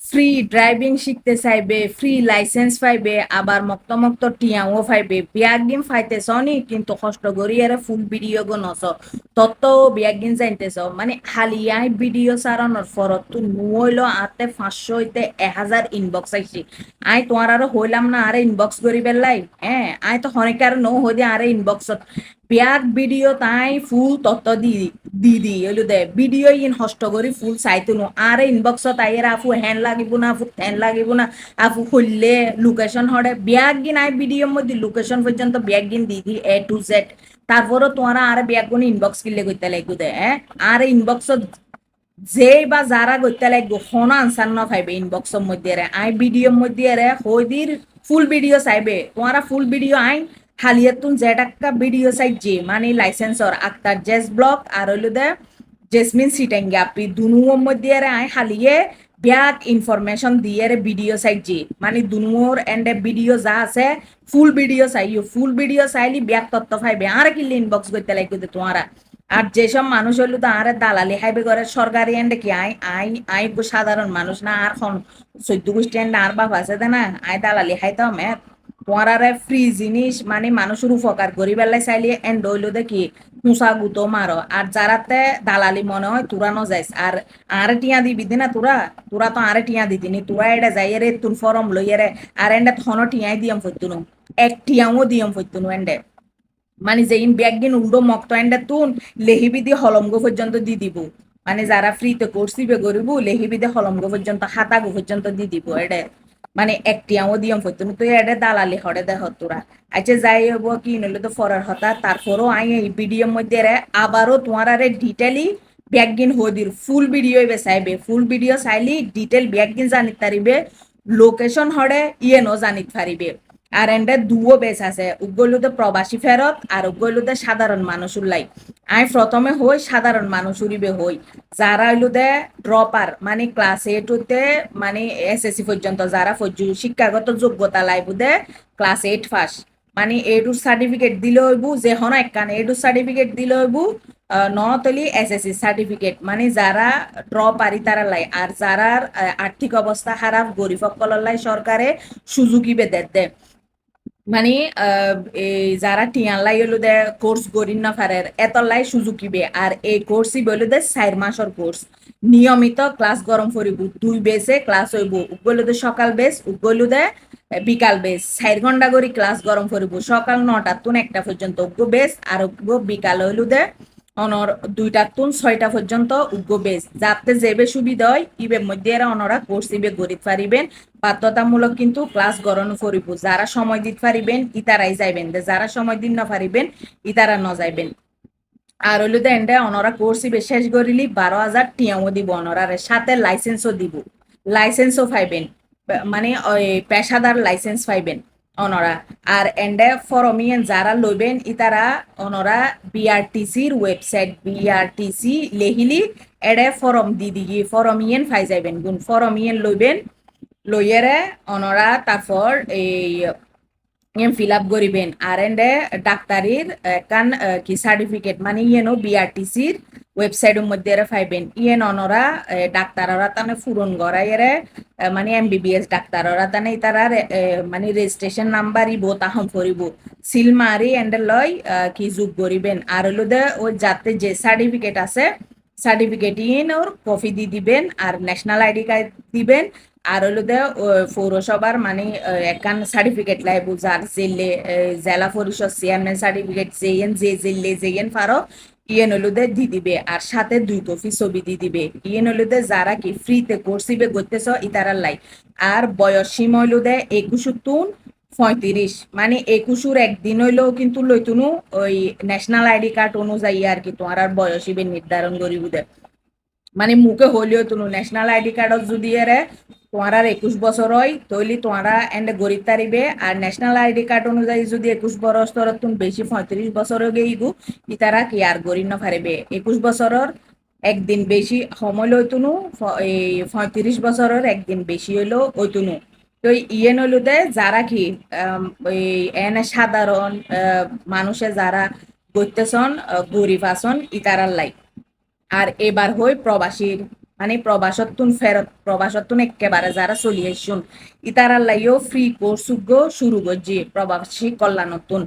Free driving শিখতে চাইবে free licence পাইবে, আবার মক্ত মক্ত টিয়াও পাইবে। বিয়াক দিন ফাইতেছ নি, কিন্তু কষ্ট করি এর ফুল ভিডিও গো নস তত দিন যাইতেছ মানে হালিয়াই ভিডিও সারানোর ফরত তো নুইল আতে পাঁচশো হইতে এক হাজার ইনবক্স আইছি আই তোমার আরও হইলাম না আরে ইনবক্স করি বেলাই হ্যাঁ আই তো হনেকে আর নো হই দিয়ে আরে ইনবক্সত বিয়াক ভিডিও, তাই ফুল তত্ত্ব দি দি দি দে। ভিডিও ইন হষ্ট করি ফুল চাইতো নো আরে ইনবক্সত আইয়ের আফু হ্যান লাগিব না, আফু ফ্যান লাগিব না, আফু খুললে লোকেশন হরে বিয়াক গিন আই ভিডিওর মধ্যে লোকেশন পর্যন্ত বিয়াক গিন দি দি, এ টু জেড তারপরও তোমারা আরে বিয়াক গুণ ইনবক্স কিনলে করতে লাগবে দে আরে ইনবক্সত যেই বা যারা করতে লাগবে কোনো আনসার না পাইবে ইনবক্সের মধ্যে আই ভিডিওর মধ্যে হইদির ফুল ভিডিও চাইবে। তোমারা ফুল ভিডিও আই হালিয়াতুন জেড একটা ভিডিও চাই যে মানে লাইসেন্সর আক্তার জেস ব্লক, আর হইল দে জেসমিন সিটেঙ্গে। আপনি দুনুর মধ্যে আই হালিয়ে ব্যাক ইনফরমেশন দিয়ে রে ভিডিও চাই যে মানে দুনুর এন্ডে ভিডিও যা আছে ফুল ভিডিও চাইও ফুল ভিডিও চাইলি ব্যাক তত্ত্ব পাইবে আর কিনলে ইনবক্স করতে লাগবে তোমারা? আর যেসব মানুষ হইল তো আরে দালালি হাইবে করে, সরকারি এন্ডে কি আই আই আই সাধারণ মানুষ না? আর খন চৈদ্দ গোষ্ঠী এন্ডে আর বাপ আছে না? আই দালালি খাইতাম এ আরে ফ্রি জিনিস মানে মানুষের উপকার করি বেলায় চাইলে এন্ড হইল দেখি হুঁসা গুতো মারো। আর যারাতে দালালি মনে হয় তোরা ন যাইস। আর আরে টিয়া দিবি দি না তোরা? তোরা তো আরে টিয়া দিতি নি। তোরা এটা যাই রে তুন ফরম লই রে। আর এন্ডে থন টিয়াই দিয়াম ফইতুনো। এক টিয়াও দিয়াম ফইতুনো এন্ডে। মানে যেইন ব্যাগিন উল্টো মক্ত এন্ডে তুন, লেহিবি দি হলমগ পর্যন্ত দি দিব। মানে যারা ফ্রিতে কোর্স দিবে গরিব, লেহিবি দি হলমগ পর্যন্ত, হাতাগো পর্যন্ত দি দিব এডে। মানে একটিয়াও দিয়ম ফতুন তুই এটা দালালি হরে দেহ তোরা। আচ্ছা যাই হব কি, নইলে তো ফরার হতা তারপরও আই এই ভিডিওর মধ্যে রে, আবারও তোমার আরে ডিটেলি ব্যাগিন হদির ফুল ভিডিও চাইবে। ফুল ভিডিও চাইলি ডিটেল ব্যাগিন জানিত পারিবে। লোকেশন হরে ইয়ে ন জানিত পারিবে। আর এন্ডে দুও বেস আছে উগলুতে প্রবাসী ফেরত আর উগলুতে সাধারণ মানুষ উল্লাই। আই প্রথমে হই সাধারণ মানুষ উড়িবে হই, যারা হইলুদে ড্রপার মানে ক্লাস এইটুতে মানে এসএসসি পর্যন্ত, যারা শিক্ষাগত যোগ্যতা লাইবুদে ক্লাস এইট ফার্স্ট মানে এইটুর সার্টিফিকেট দিলে হইব, যে হন একখান এইটুর সার্টিফিকেট দিলে হইব নতলি এসএসসি সার্টিফিকেট মানে যারা ড্র পারি তারা লাই, আর যারা আর্থিক অবস্থা খারাপ, গরিব সকলের লাই সরকারে সুযোগী বেদের দেয়। মানে যারা টিয়ান লাই হলো দে কোর্স গড়ি না ফারের এত লাই সুযোগ কিবে। আর এই কোর্সই বলে দে, চার মাসের কোর্স নিয়মিত ক্লাস গরম করিব, দুই বেসে ক্লাস হইব। উগলো দে, সকাল বেস উগলো দে, বিকাল বেস চার ঘণ্টা করে ক্লাস গরম করিব, সকাল নটা, তুন একটা পর্যন্ত। উগ্র বেস আর উগ্র বিকাল হইল দে অনর দুইটা তুন ছয়টা পর্যন্ত উগ্র বেস যাতে যেবে সুবিধা হয়, ইবে মধ্যে এরা অনরা কোর্স ইবে গরিব পারিবেন। বাধ্যতামূলক কিন্তু ক্লাস গরম করিব। যারা সময় দিতে পারিবেন, ইতারাই যাইবেন। যারা সময় দিন না পারিবেন, ইতারা ন যাইবেন। আর হইল এন্ডে অনরা কোর্স ইবে শেষ করিলি বারো হাজার টিয়াও দিব অনরারে। সাথে লাইসেন্সও দিব। লাইসেন্সও পাইবেন। মানে পেশাদার লাইসেন্স পাইবেন। অনরা। আর এন্ডে ফরমিয়েন যারা লইবেন ইতারা অনরা বিআরটিসির ওয়েবসাইট বিআরটিসি লেহিলি, এডে ফরম দি দিগি। ফরমিয়েন ফাই যাইবেন। গুণ ফরমিয়েন লইবেন লইয়েরে অনরা তারপর এই ফিল আপ করিবেন। আর এন্ডে ডাক্তারির কান কি সার্টিফিকেট মানে ইয়েনো বিআরটিসির ওয়েবসাইটের মধ্যে এরা পাইবেন। ইয়েন অনরা ডাক্তাররা তানে ফুরন গড়াইয়েরে মানে এমবিবিএস ডাক্তাররা তানে তারা মানে রেজিস্ট্রেশন নাম্বার ইব, তাহম করিব সিল মারি এন্ডে লয় কি যোগ করিবেন। আর হলো ও যাতে যে সার্টিফিকেট আছে সার্টিফিকেট ইন ওর কপি দিয়ে দিবেন, আর ন্যাশনাল আইডি কার্ড দিবেন আর হলো দে পৌরসভার মানে একান সার্টিফিকেট লাইব যার জেলে জেলা পরিষদ চেয়ারম্যান সার্টিফিকেট জেএন যে জেলে জেএন ফারো ইয়েন হলুদে দি দিবে। আর সাথে দুই কপি ছবি দি দিবে। ইয়েন হলুদে যারা কি ফ্রিতে কোর্সিবে করতেছ ইতারার লাই। আর বয়স সীমা হলুদে একুশ তুন, পঁয়ত্রিশ। মানে একুশুর একদিন হইলেও কিন্তু লইতুনু ওই ন্যাশনাল আইডি কার্ড অনুযায়ী আর কি তোমার আর বয়স ইবে নির্ধারণ করিব দে মানে মুখে হইলেও তুনু ন্যাশনাল আইডি কার্ডত যদি এরে তোমার একুশ বছর হয় তৈলি তোমারা এন্ড গরিব তারিবে। আর ন্যাশনাল আইডি কার্ড অনুযায়ী যদি একুশ বছর তুমি বেশি পঁয়ত্রিশ বছর গেইগু ইতারা কি আর গরিব না পারিবে। একুশ বছরের একদিন বেশি সময় লইতুনু এই পঁয়ত্রিশ বছরের একদিন বেশি হইল ওইতুনু তো ইয়ে নলুদে যারা কি এনে সাধারণ মানুষে যারা করতেছন গরিব আসন ইতারার লাই আর এবার হই প্রবাসীর মানে প্রবাসত্তুন ফেরত, প্রবাসত্তুন একেবারে যারা চলি আসুন ইতারার লাইও ফ্রি কোর্স শুরু করছি, প্রবাসী কল্যাণতুন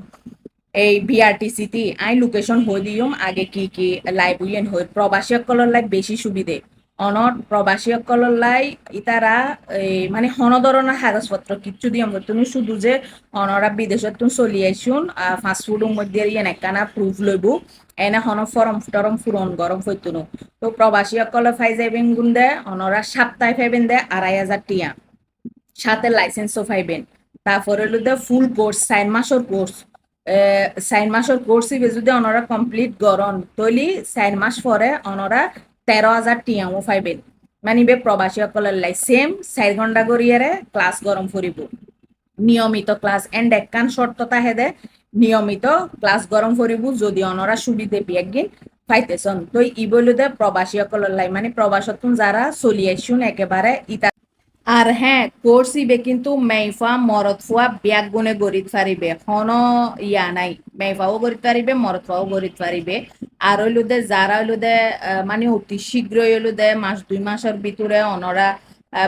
এই বিআরটিসিটি আই লোকেশন হই দিম আগে কি কি লাইভ উইয়েন হই প্রবাসী সকলের লাই বেশি সুবিধে। অনত প্রবাসী সকলের লাই ইতারা এই মানে হন ধরনের কাগজপত্র কিচ্ছু দিয়ম, তুমি শুধু যে অনরা বিদেশত তুমি চলি আইসুন ফাস্টফুডের মধ্যে ইয়েন একখানা প্রুফ লইব। এনে হন ফরম টরম ফুরন গরম ফৈতুনো তো প্রবাসী সকলে ফাই যাইবেন গুন্দে অনরা সপ্তাহে ফাইবেন দে আড়াই হাজার টিয়া। সাথে লাইসেন্সও পাইবেন তারপরে হলো দে ফুল কোর্স চার মাসের কোর্স চার মাসের কোর্স ইবে যদি অনরা কমপ্লিট গরন তৈলি চার মাস পরে অনরা তেরো হাজার টিয়াও পাইবেন মানে প্রবাসী সকলের লাই সেম চার ঘণ্টা করিয়ারে ক্লাস গরম ফুরিব নিয়মিত ক্লাস এন্ড একখান শর্ত তাহেদে নিয়মিত ক্লাস গরম ফুরিব যদি অনরা সুবিধে বিয়াগিন পাইতেছন। তো ই বলুদে প্রবাসী সকলের লাই মানে প্রবাসতুন যারা চলি আইসুন একেবারে ইতা। আর হ্যাঁ কোর্স ইবে কিন্তু মেইফা মরতফুয়া ব্যাগ গুণে গরিত পারিবে। হন ইয়া নাই মেইফাও গরিত পারিবে মরতফাও গরিত পারিবে। আর হইলুদে যারা হইলুদে আহ, মানে অতি শীঘ্রই হইলুদে মাস দুই মাসের ভিতরে অনরা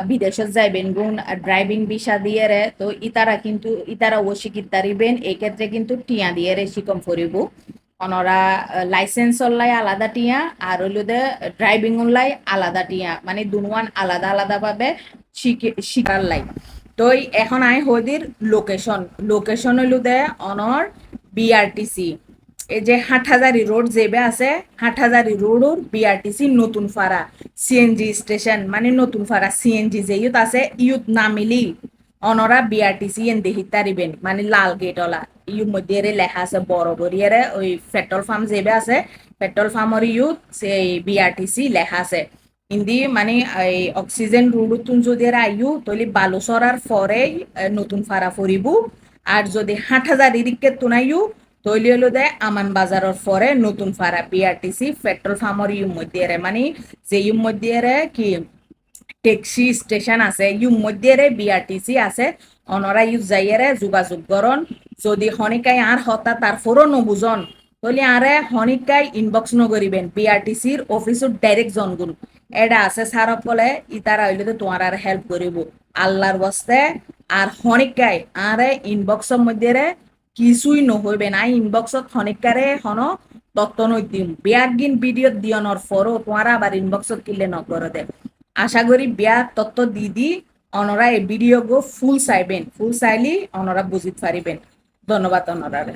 বিদেশত যাইবেন, গুণ ড্রাইভিং ভিসা দিয়ে রে তো ইতারা কিন্তু, ইতারা ও পারিবেন এই ক্ষেত্রে কিন্তু টিয়া দিয়ে রে শিকম করিব অনরা লাইসেন্স লাই আলাদা টিয়া, আর হইলুদে ড্রাইভিং লাই আলাদা টিয়া মানে দুনুয়ান আলাদা আলাদা ভাবে শিকার লাই। তো এখন আই হদির লোকেশন লোকেশন হইল দে অনর বিআরটিসি এই যে হাটহাজারি রোড যেবে আছে, হাটহাজারি রোডর বিআরটিসি নতুন ফাড়া সিএনজি স্টেশন মানে নতুন ফাড়া সিএনজি যে ইউত আছে, ইউত নামিলি অনরা বিআরটিসি এন দেহি তারিবেন মানে লাল গেটওয়ালা ইউ মধ্যে লেখা আছে বড় করিয়ারে ওই পেট্রোল পাম্প যেবে আছে, পেট্রোল পাম্পর ইউত সেই বিআরটিসি লেখা আছে। ইন্দি মানে এই অক্সিজেন রুডুতুন যদি আইউ তৈলি বালু সরার পরে নতুন ফাড়া ফুরিব। আর যদি হাট হাজার ইরিকে তুনাইউ তৈলি হলো দে, আমান বাজারের পরে নতুন ফাড়া বিআরটিসি পেট্রোল পাম্পর ইউ মধ্যে মানে যে ইউ মধ্যে কি ট্যাক্সি স্টেশন আছে ইউ মধ্যে বিআরটিসি আছে, অনরা ইউ যাইয়েরে যোগাযোগ করন। যদি হনিকাই আর হতা তারপরও নবুজন তাহলে আরে হনিকাই ইনবক্স নকরিবেন বিআরটিসির অফিসত ডাইরেক্ট জনগুন। এটা আছে স্যার কলে ইতারা হইলে তো তোমার আর হেল্প করিব। আল্লাহর বস্তে আর হনিকাই আরে ইনবক্সের মধ্যে কিছুই নহবে না। ইনবক্সত খনিকারে হন তত্ত্ব নই দিম। বিয়াগিন ভিডিও দিয়নর ফরও তোমার আবার ইনবক্সত কিলে নকর দে। আশা করি বিয়া তত্ত্ব দিদি অনরা এই ভিডিও গো ফুল চাইবেন। ফুল চাইলি অনরা বুঝিত পারিবেন ধন্যবাদ অনরারে